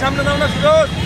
সামনে দাও না সুরজ।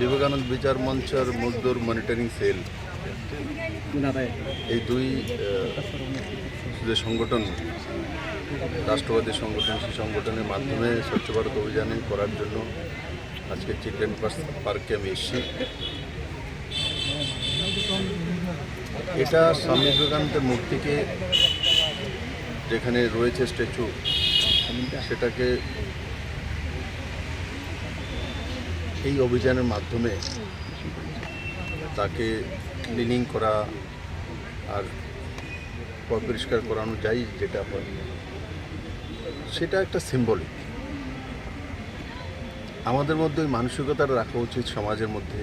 বিবেকানন্দ বিচার মঞ্চের মজদুর মনিটরিং সেল এই দুই যে সংগঠন, রাষ্ট্রবাদী সংগঠন, সেই সংগঠনের মাধ্যমে স্বচ্ছ ভারত অভিযানে করার জন্য আজকে চিলড্রেন পার্কে আমি এসেছি। এটা স্বামী বিবেকানন্দের মূর্তিকে যেখানে রয়েছে স্ট্যাচু, সেটাকে এই অভিযানের মাধ্যমে তাকে ক্লিনিং করা আর পরিষ্কার করানো যায় যেটা সেটা একটা সিম্বলিক আমাদের মধ্যে ওই মানসিকতাটা রাখা উচিত সমাজের মধ্যে।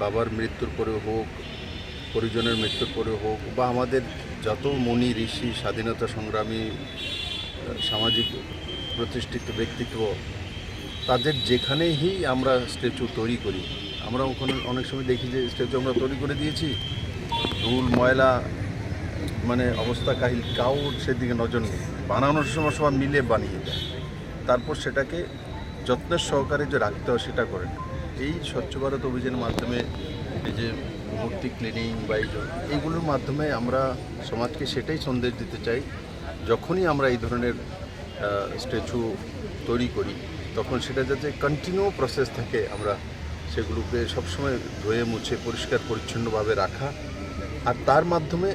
বাবার মৃত্যুর পরে হোক, পরিজনের মৃত্যুর পরে হোক বা আমাদের যত মনি, ঋষি, স্বাধীনতা সংগ্রামী, সামাজিক প্রতিষ্ঠিত ব্যক্তিত্ব তাদের যেখানেই আমরা স্ট্যাচু তৈরি করি, আমরা ওখানে অনেক সময় দেখি যে স্ট্যাচু আমরা তৈরি করে দিয়েছি। ধুল ময়লা মানে অবস্থা কাহিল কাউ সেদিকে নজর নেই। বানানোর সময় সবাই মিলে বানিয়ে দেয়। তারপর সেটাকে যত্নের সহকারে যে রাখতে হয় সেটা করেন এই স্বচ্ছ ভারত অভিযানের মাধ্যমে এই যে মূর্তি ক্লিনিং বা এইগুলোর মাধ্যমে আমরা সমাজকে সেটাই সন্দেশ দিতে চাই, যখনই আমরা এই ধরনের স্ট্যাচু তৈরি করি, তখন সেটা যাতে কন্টিনিউ প্রসেস থাকে, আমরা সেগুলোকে সবসময় ধুয়ে মুছে পরিষ্কার পরিচ্ছন্নভাবে রাখা। আর তার মাধ্যমে